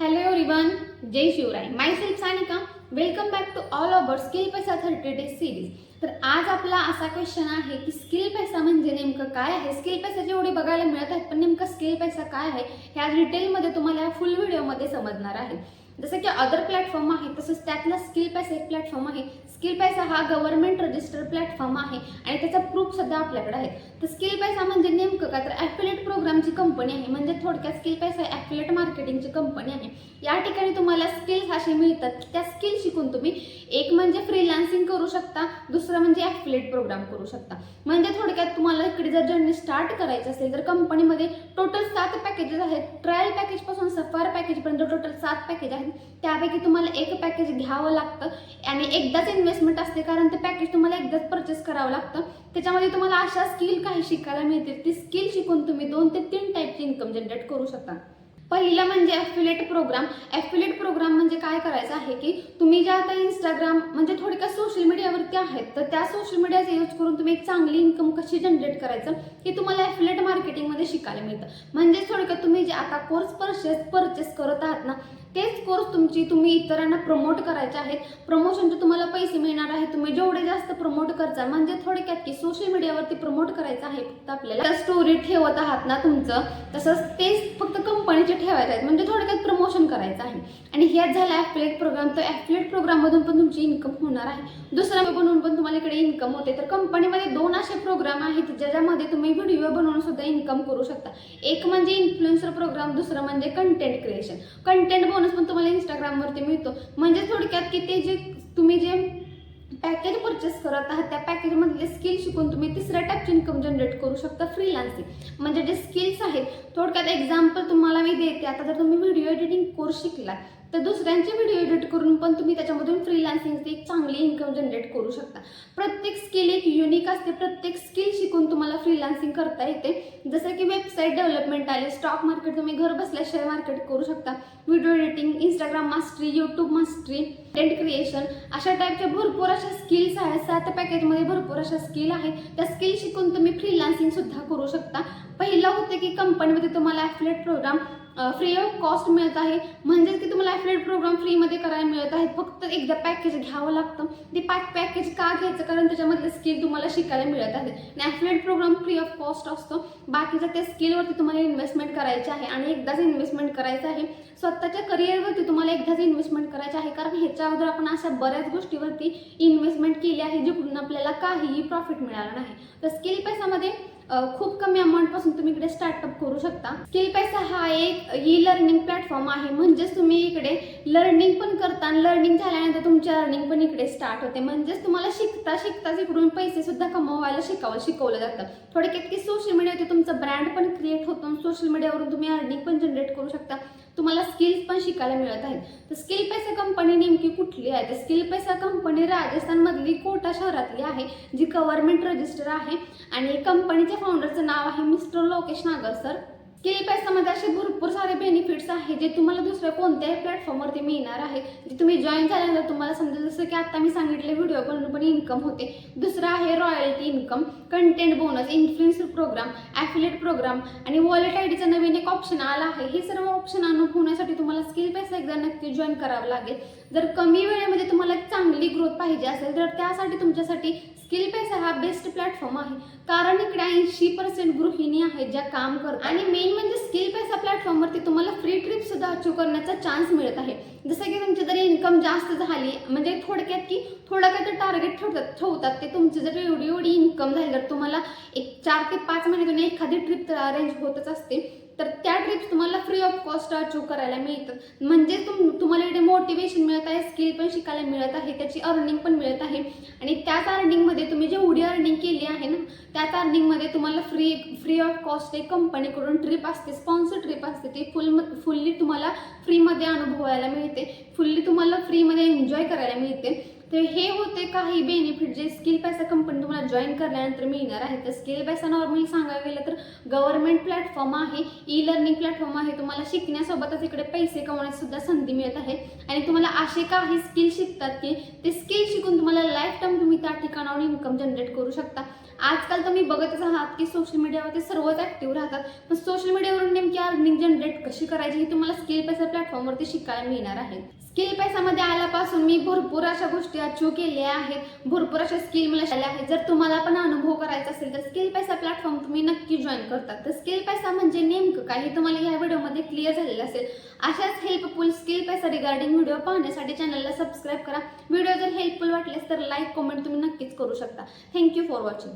Hello everyone Jai Shivray myself Sanika welcome back to all over skill Paisa thirty days series तर आज आपला असा question आहे की स्किल पैसा म्हणजे नेमकं काय आहे? स्किल पैसा जेवढे बघायला मिळत आहेत पण नेमकं स्किल पैसा काय आहे हे आज डिटेलमध्ये तुम्हाला या फुल व्हिडिओमध्ये समजणार आहे. जसं की अदर प्लॅटफॉर्म आहे तसंच त्यातला स्किल पैसा एक प्लॅटफॉर्म आहे. स्किल पैसा हा गव्हर्नमेंट रजिस्टर्ड प्लॅटफॉर्म आहे आणि त्याचा प्रूफ सुद्धा आपल्याकडे आहे. तर स्किल पैसा म्हणजे नेमकं काय? तर ॲफिलेट प्रोग्रामची कंपनी आहे. म्हणजे थोडक्यात स्किल पैसा ॲफिलेट मार्केटिंगची कंपनी आहे. या ठिकाणी तुम्हाला स्किल्स असे मिळतात. त्या स्किल शिकून तुम्ही एक म्हणजे फ्रीलान्सिंग करू शकता दुसरं म्हणजे ॲफिलेट प्रोग्राम करू शकता. म्हणजे थोडक्यात तुम्हाला इकडे जर जर्नी स्टार्ट करायची असेल तर कंपनीमध्ये टोटल सात पॅकेजेस आहेत. ट्रायल पॅकेजपासून सफार पॅकेजपर्यंत टोटल सात पॅकेज आहेत. त्यापैकी तुम्हाला एक पॅकेज घ्यावं लागतं आणि एकदाच इन्व्हेस्टमेंट असते कारण ते पॅकेज तुम्हाला एकदाच परचेस करावं लागतं. त्याच्यामध्ये तुम्हाला अशा स्किल काही शिकायला मिळतील. ती स्किल शिकून तुम्ही दोन ते तीन टाईपची इन्कम जनरेट करू शकता. पहिलं म्हणजे ॲफिलेट प्रोग्राम ॲफिलेट प्रोग्राम म्हणजे काय करायचं आहे की तुम्ही ज्या आता इंस्टाग्राम म्हणजे थोडक्यात सोशल मीडियावरती आहेत तर त्या सोशल मीडियाचा यूज करून तुम्ही एक चांगली इन्कम कशी जनरेट करायचं हे तुम्हाला ॲफिलेट मार्केटिंगमध्ये शिकायला मिळतं. म्हणजे थोडक्यात तुम्ही जे आता कोर्स परचेस परचेस करत आहात ना तेच कोर्स तुमची तुम्ही इतरांना प्रमोट करायचे आहेत. प्रमोशनचे तुम्हाला पैसे मिळणार आहे तुम्ही जेवढे जास्त प्रमोट करता म्हणजे थोडक्यात की सोशल मीडियावरती प्रमोट करायचं आहे फक्त आपल्याला. स्टोरी ठेवत आहात ना तुमचं तसंच तेच फक्त कंपनीचे ठेवायचे आहेत. म्हणजे थोडक्यात प्रमोशन करायचं आहे. आणि ह्यात झाला ॲफिलेट प्रोग्राम तर ॲफिलेट प्रोग्राममधून पण तुमची इन्कम होणार आहे. दुसरा बनवून पण तुम्हाला इकडे इन्कम होते. तर कंपनीमध्ये दोन असे प्रोग्राम आहेत ज्याच्यामध्ये तुम्ही व्हिडिओ बनवून सुद्धा इन्कम करू शकता. एक म्हणजे इन्फ्लुएन्सर प्रोग्राम दुसरं म्हणजे कंटेंट क्रिएशन कंटेंट बोनस पण तुम्हाला इंस्टाग्रामवरती मिळतो. म्हणजे थोडक्यात की ते जे तुम्ही जे पॅकेज परचेस करत आहात त्या पॅकेजमधले स्किल शिकून तुम्ही तिसऱ्या टाईपची इन्कम जनरेट करू शकता फ्रीलान्सिंग म्हणजे जे स्किल्स आहेत थोडक्यात एक्झाम्पल तुम्हाला मी देते. आता जर तुम्ही व्हिडिओ एडिटिंग कोर्स शिकला तर दुसऱ्यांचे व्हिडिओ एडिट करून पण तुम्ही त्याच्यामधून फ्रीलान्सिंगची एक चांगली इन्कम जनरेट करू शकता. प्रत्येक स्किल एक युनिक असते. प्रत्येक स्किल शिकून तुम्हाला फ्रीलान्सिंग करता येते. जसं की वेबसाईट डेव्हलपमेंट आले स्टॉक मार्केट तुम्ही घर बसल्या शेअर मार्केट करू शकता. Video editing Instagram mastery YouTube mastery content creation अशा टाईपच्या भरपूर अशा स्किल्स आहेत. सात पॅकेजमध्ये भरपूर अशा स्किल आहेत. त्या स्किल शिकून तुम्ही फ्रीलान्सिंगसुद्धा करू शकता. पहिलं होतं की कंपनीमध्ये तुम्हाला affiliate program free of cost मिळत आहे. म्हणजेच की तुम्हाला ॲफिलेट प्रोग्राम फ्रीमध्ये करायला मिळत आहे फक्त एकदा पॅकेज घ्यावं लागतं. ते पॅक पॅकेज का घ्यायचं? कारण त्याच्यामधले स्किल तुम्हाला शिकायला मिळत आहे आणि affiliate program free of cost असतो. बाकीचं त्या स्किलवरती तुम्हाला इन्व्हेस्टमेंट करायची आहे. आणि एकदाच इन्व्हेस्टमेंट करायचं आहे. स्वतःच्या करिअरवरती तुम्हाला एकदाच इन्व्हेस्टमेंट करायची आहे. कारण ह्याच्या अगोदर आपण अशा बऱ्याच गोष्टीवरती इन्व्हेस्टमेंट केली आहे जिकडून आपल्याला काहीही प्रॉफिट मिळालं नाही. तर स्किल पैसामध्ये खूप कमी अमाऊंटपासून तुम्ही इकडे स्टार्टअप करू शकता. स्किल पैसा हा एक ई लर्निंग प्लॅटफॉर्म आहे. म्हणजेच तुम्ही इकडे लर्निंग पण करता आणि लर्निंग झाल्यानंतर तुमची अर्निंग पण इकडे स्टार्ट होते. म्हणजेच तुम्हाला शिकता शिकताच इकडून पैसे सुद्धा कमवायला शिकावं शिकवलं जातं. थोडक्यात की सोशल मीडियावरती तुमचा ब्रँड पण क्रिएट होतो सोशल मीडियावरून तुम्ही अर्निंग पण जनरेट करू शकता. तुम्हाला स्किल्स पण शिकायला मिळत आहेत. तर स्किल पैसा कंपनी नेमकी कुठली आहे? तर स्किल पैसा कंपनी राजस्थानमधली कोटा शहरातली आहे जी गव्हर्नमेंट रजिस्टर आहे. आणि कंपनीच्या फाउंडरचं नाव आहे mister Lokesh Nagar sir skill पैसामध्ये असे भरपूर सारे बेनिफिट्स आहेत जे तुम्हाला दुसऱ्या कोणत्याही प्लॅटफॉर्मवरती मिळणार आहे. जे तुम्ही जॉईन झाल्यानंतर तुम्हाला समजा जसं की आता मी सांगितले व्हिडिओ बनवून पण इन्कम होते. दुसरं आहे royalty income content bonus influencer program affiliate program आणि वॉलेट आय डीचा नवीन एक ऑप्शन आला आहे. हे सर्व ऑप्शन अनुभवण्यासाठी तुम्हाला स्किल पैसा एकदा नक्की जॉईन करावं लागेल. जर कमी वेळेमध्ये तुम्हाला एक चांगली ग्रोथ पाहिजे असेल तर त्यासाठी तुमच्यासाठी स्किल पैसा हा बेस्ट प्लॅटफॉर्म आहे. कारण इकडे ऐंशी पर्सेंट गृहिणी आहेत ज्या काम करतात. आणि मेन म्हणजे स्किल पैसा प्लॅटफॉर्मवरती तुम्हाला फ्री ट्रिप सुद्धा अचीव करण्याचा चान्स मिळत आहे. जसं की तुमची जरी इन्कम जास्त झाली म्हणजे थोडक्यात की थोडं काय तर टार्गेट ठेवतात ठेवतात. ते तुमची जर एवढी एवढी इन्कम झाली तर तुम्हाला एक चार ते पाच महिन्यातून एखादी ट्रिप तर अरेंज होतच असते. तर त्या फर्स्ट कॉस्ट अचीव करायला मिळतं. म्हणजे तुम तुम्हाला इकडे मोटिवेशन मिळत आहे स्किल पण शिकायला मिळत आहे त्याची अर्निंग पण मिळत आहे. आणि त्याच अर्निंगमध्ये तुम्ही जेवढी अर्निंग केली आहे ना त्याच अर्निंगमध्ये तुम्हाला फ्री फ्री ऑफ कॉस्ट एक कंपनीकडून ट्रिप असते स्पॉन्सर ट्रिप असते ती फुल फुल्ली तुम्हाला फ्रीमध्ये अनुभवायला मिळते. फुल्ली तुम्हाला फ्रीमध्ये एन्जॉय करायला मिळते. तर हे होते काही बेनिफिट जे स्किल पैसा कंपनी तुम्हाला जॉईन करल्यानंतर मिळणार आहे. तर स्किल पैसा नॉर्मली सांगायला गेलं तर गव्हर्नमेंट प्लॅटफॉर्म आहे ई लर्निंग प्लॅटफॉर्म आहे. तुम्हाला शिकण्यासोबतच इकडे पैसे कमवण्याची सुद्धा संधी मिळत आहे. आणि तुम्हाला असे काही स्किल शिकतात की ते स्किल शिकून तुम्हाला लाईफ टाईम तुम्ही त्या ठिकाणाहून इन्कम जनरेट करू शकता. आजकाल तुम्ही बघतच आहात की सोशल मीडियावरती सर्वच ॲक्टिव्ह राहतात. पण सोशल मीडियावरून नेमकी अर्निंग जनरेट कशी करायची हे तुम्हाला स्किल पैसा प्लॅटफॉर्मवरती शिकायला मिळणार आहे. स्किल पैसामध्ये आल्यापासून मी भरपूर अशा गोष्टी अचीव केल्या आहेत. भरपूर अशा स्किल मला शिकल्या आहेत. जर तुम्हाला पण अनुभव करायचा असेल तर स्किल पैसा प्लॅटफॉर्म तुम्ही नक्की जॉईन करतात. तर स्किल पैसा म्हणजे नेमकं काय हे तुम्हाला या व्हिडिओमध्ये क्लिअर झालेलं असेल. अशाच helpful skill Paisa regarding video पाहण्यासाठी चॅनलला सबस्क्राईब करा. व्हिडिओ जर हेल्पफुल वाटल्यास तर लाईक कमेंट तुम्ही नक्कीच करू शकता. Thank you for watching